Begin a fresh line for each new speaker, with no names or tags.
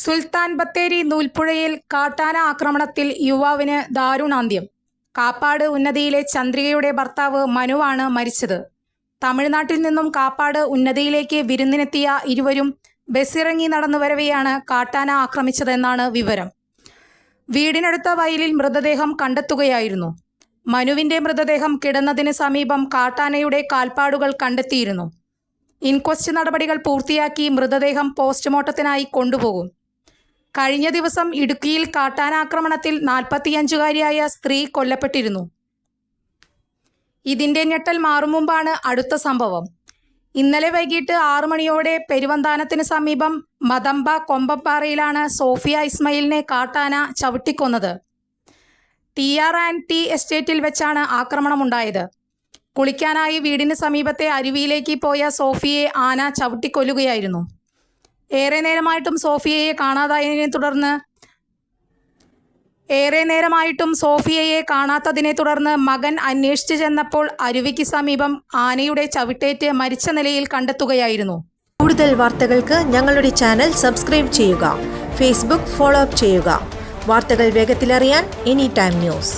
Sultan Bathery നൂൽപ്പുഴയിൽ കാട്ടാന ആക്രമണത്തിൽ യുവാവിന് ദാരുണാന്ത്യം. കാപ്പാട് ഉന്നതിയിലെ ചന്ദ്രികയുടെ ഭർത്താവ് മനുവാണ് മരിച്ചത്. തമിഴ്നാട്ടിൽ നിന്നും കാപ്പാട് ഉന്നതിയിലേക്ക് വിരുന്നിനെത്തിയ ഇരുവരും ബസ്സിറങ്ങി നടന്നു വരവെയാണ് കാട്ടാന ആക്രമിച്ചതെന്നാണ് വിവരം. വീടിനടുത്ത വയലിൽ മൃതദേഹം കണ്ടെത്തുകയായിരുന്നു. മനുവിന്റെ മൃതദേഹം കിടന്നതിന് സമീപം കാട്ടാനയുടെ കാൽപ്പാടുകൾ കണ്ടെത്തിയിരുന്നു. ഇൻക്വസ്റ്റ് നടപടികൾ പൂർത്തിയാക്കി മൃതദേഹം പോസ്റ്റ്മോർട്ടത്തിനായി കൊണ്ടുപോകും. കഴിഞ്ഞ ദിവസം ഇടുക്കിയിൽ കാട്ടാനാക്രമണത്തിൽ നാൽപ്പത്തിയഞ്ചുകാരിയായ സ്ത്രീ കൊല്ലപ്പെട്ടിരുന്നു. ഇതിന്റെ ഞെട്ടൽ മാറും മുമ്പാണ് അടുത്ത സംഭവം. ഇന്നലെ വൈകിട്ട് ആറു മണിയോടെ പെരുവന്താനത്തിന് സമീപം മദമ്പ കൊമ്പപ്പാറയിലാണ് സോഫിയ ഇസ്മയിലിനെ കാട്ടാന ചവിട്ടിക്കൊന്നത്. ടി ആർ ആൻഡ് ടി എസ്റ്റേറ്റിൽ വെച്ചാണ് ആക്രമണമുണ്ടായത്. കുളിക്കാനായി വീടിന് സമീപത്തെ അരുവിയിലേക്ക് പോയ സോഫിയെ ആന ചവിട്ടിക്കൊല്ലുകയായിരുന്നു. ഏറെ നേരമായിട്ടും സോഫിയയെ കാണാതായതിനെ തുടർന്ന് ഏറെ നേരമായിട്ടും സോഫിയയെ കാണാത്തതിനെ തുടർന്ന് മകൻ അന്വേഷിച്ചു ചെന്നപ്പോൾ അരുവിക്ക് സമീപം ആനയുടെ ചവിട്ടേറ്റ് മരിച്ച നിലയിൽ കണ്ടെത്തുകയായിരുന്നു.
കൂടുതൽ വാർത്തകൾക്ക് ഞങ്ങളുടെ ചാനൽ സബ്സ്ക്രൈബ് ചെയ്യുക ഫേസ്ബുക്ക് ഫോളോ അപ്പ് ചെയ്യുക. വാർത്തകൾ വേഗത്തിലറിയാൻ എനി ടൈം ന്യൂസ്